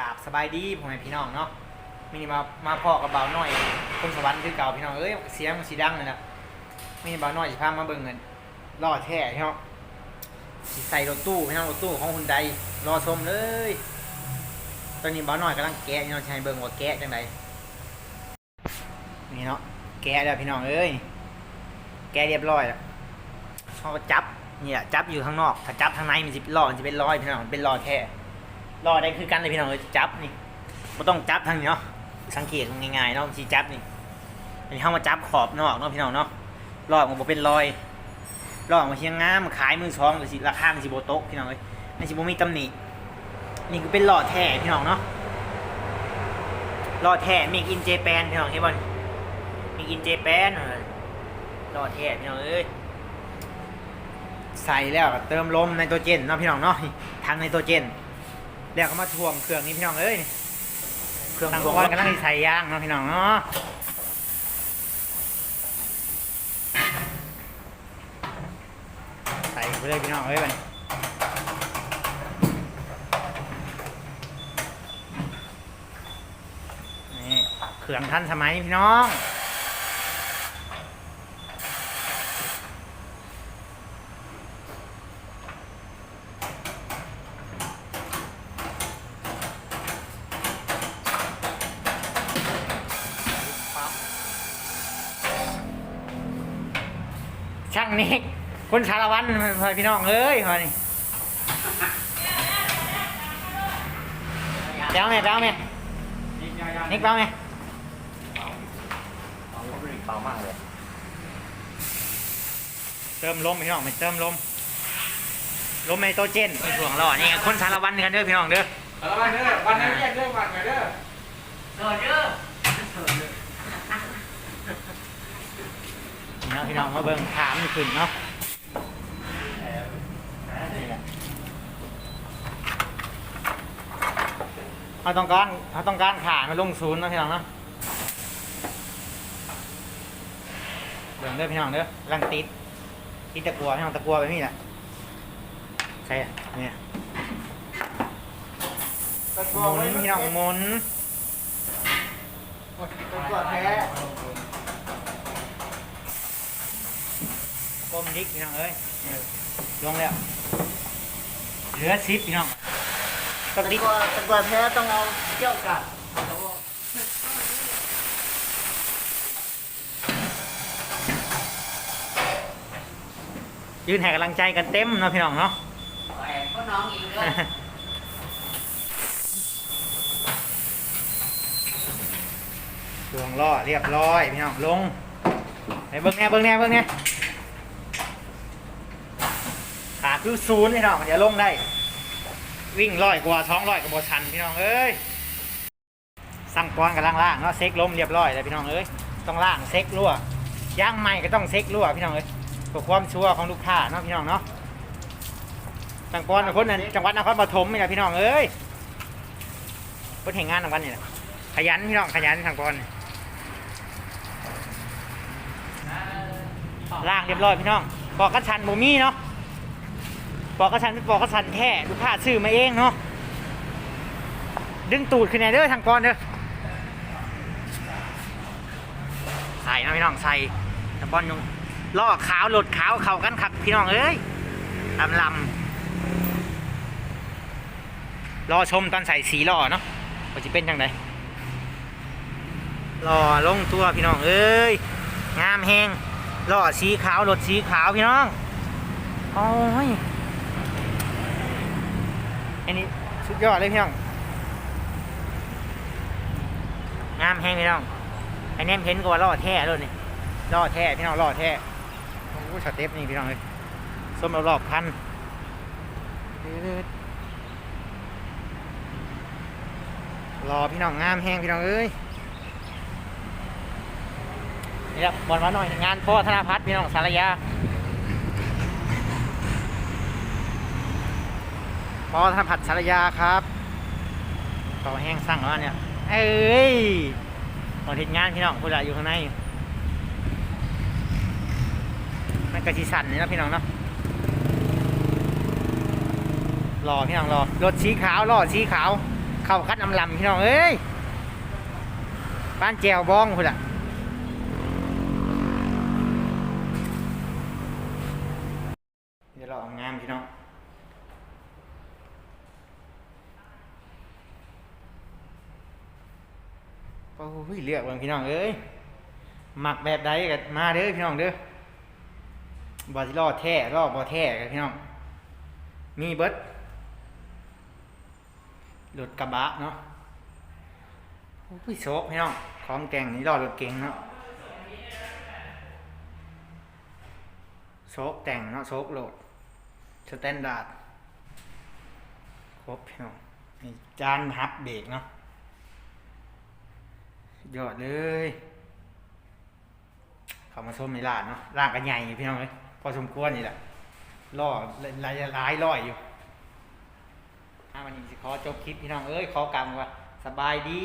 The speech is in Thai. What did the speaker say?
ราบสบายดีพ่อแม่พี่น้องเนาะมินี่มามาพ่อกับเบาหน่อย คนสวรรค์คือเก่าพี่น้องเอ้ยเสียงมันสีดังเลยนะมินี่เบาหน่อยสิพามาเบิ่งเงินรอแท้พี่น้องสิใส่รถตู้พี่น้องรถตู้ของคุณใดรอชมเลย ตอนนี้เบาหน่อยกำลังแกะพี่น้องชายเบิ่งว่าแกะจังไดนี่เนาะแกะแล้วพี่น้องเอ้ยแกะเรียบร้อยแล้วเขาก็จับเนี่แหละจับอยู่ข้างนอกถ้าจับข้างในมันจะรอมันจะเป็นรอยพี่น้องมันเป็นรอยแท้ รอได้คือกันเลยพี่น้องเอ้ยจับนี่ไม่ต้องจับทางนี้เนาะสังเกตง่ายๆเนาะสีจับนี่อันนี้เข้ามาจับขอบนอกเนาะพี่น้องเนาะรอบมันบ่เป็นรอยรอบมันเชียงงามมันขายมือสองหรือสิราคามันสิโบโต๊ะพี่น้องเอ้ยมันสิบ่มีตำหนินี่คือเป็นหลอแท้พี่น้องเนาะหลอแท้ make in Japan พี่น้องเห็นบ่นี่ make in Japan หลอแท้พี่น้องเอ้ยใส่แล้วเติมลมไนโตรเจนเนาะพี่น้องเนาะทางไนโตรเจน แล้วก็มาทวงเครื่องนี้พี่น้องเอ้ยเครื่องทางก้อนกำลังใส่ย่างเนาะพี่น้องเนาะใส่ไปเลยพี่น้องเอ้ยไปนี่เครื่องทันสมัยพี่น้อง ช่างนี้คุณสารวัตรพี่น้องเอ้ยมานี่เจ้าแม่เจ้าแม่นิกเจ้าแม่เบามากเลยเติมลมพี่น้องไม่เติมลมลมไนโตรเจนในช่วงรอนี่คนสารวัตรกันเด้อพี่น้องเด้อแล้ววันเด้อวันนั้นแยกเด้อวันไหนเด้อนี่เนาะพี่น้องมาเบิ่งถามขึ้นเนาะนี่แหละเขาต้องการเขาต้องการขามาลงศูนย์เนาะพี่น้องเนาะเบิ่งเด้อพี่น้องเด้อลังติดติดตะกัวพี่น้องตะกัวไปนี่แหละใช่อะเนี่ยหมุนพี่น้องหมุนเป็นตัวแท้ ก้มดิกพี่น้องเอ้ยลงแล้วเหลือซิปพี่น้องต้องดิกตัวตัวแท้ต้องเอาเกี่ยวกัดยืนให้กำลังใจกันเต็มเนาะพี่น้องเนาะแหวนก็น้องอีกด้วยดวงล่อเรียบร้อยพี่น้องลงไปเบิ้งแน่เบิ้งแน่เบิ้งแน่ขา คือศูนย์พี่น้องเดี๋ยวลงได้ วิ่งร้อยกว่าท้องร้อยกับบชันพี่น้องเอ้ยสั่งกรกับล่างล่างๆเนาะเซ็กล้มเรียบร้อยแล้วพี่น้องเอ้ยต้องล่างเซ็กรั่วย่างใหม่ก็ต้องเซ็กรั่วพี่น้องเอ้ยเพื่อความชัวร์ของลูกค้าเนาะพี่น้องเนาะสั่งกรกับคนนั้นจังหวัดนครปฐมนี่แหละพี่น้องเอ้ยคนแห่งงานของวันนี่แหละขยันพี่น้องขยันสั่งกรล่างเรียบร้อยพี่น้องปอกกระชันบ่มีเนาะ ปอกกระชันเป็นปอกกระชันแท้ลูกค้าซื้อมาเองเนาะดึงตูดขึ้นแน่เด้อทางก่อนเด้อใส่นะพี่น้องใส่ทางก่อนยงล่อขาวหลดขาวเข้ากันขับพี่น้องเอ้ยลำลำรอชมตอนใส่สีล่อเนาะว่าจะเป็นจังไดล่อลงตัวพี่น้องเอ้ยงามแหงล่อสีขาวหลดสีขาวพี่น้องโอ้ย อันนี้สุดยอดเลยพี่น้องงามแห้งพี่น้องไอ้แนมเห็นก็ว่าล่อแท้เลยนี่ล่อแท้พี่น้องล่อแท้โอ้โหสเต็ปนี่พี่น้องเลยส้มรอบๆคันรอพี่น้องงามแห้งพี่น้องเอ้ยนี่ครับบอลมาหน่อยงานพ่อธนพัฒน์พี่น้องสารยา พอธนผัดสารยาครับต่อแห้งสั่งแล้วเนี่ย เอ้ยตอนเห็นงานพี่น้องผู้ใดอยู่ข้างในมันกระชิสันนี่นะพี่น้องเนาะรอพี่น้องรอรถสีขาวรอสีขาว เข้าคัดน้ำลำพี่น้องเอ้ยบ้านแจวบ้องพุ่นอะเดี๋ยวเราเอางามพี่น้อง โอ้ยเลือกเบิ่งพี่น้องเอ้ยหมักแบบใดก็มาเด้อพี่น้องเด้อบอสิรอดแท้รอดบอแท้กันพี่น้อง มีเบิดรถกระบะเนาะโอ้ยโชคพี่น้องของแต่งนี่รอดรถเก๋งเนาะโชคแต่งเนาะโชคโหลดสแตนดาร์ดครบพี่น้องมีจานฮับเบรกเนาะ ยอดเลย เขามาชมในร้านเนาะร้านกันใหญ่อยู่พี่น้องเลยพอสมควรนี่แหละล่อหลายหลายร้อยอยู่ถ้ามันนี้สิขอจบคลิปพี่น้องเอ้ยขอกำว่าสบายดี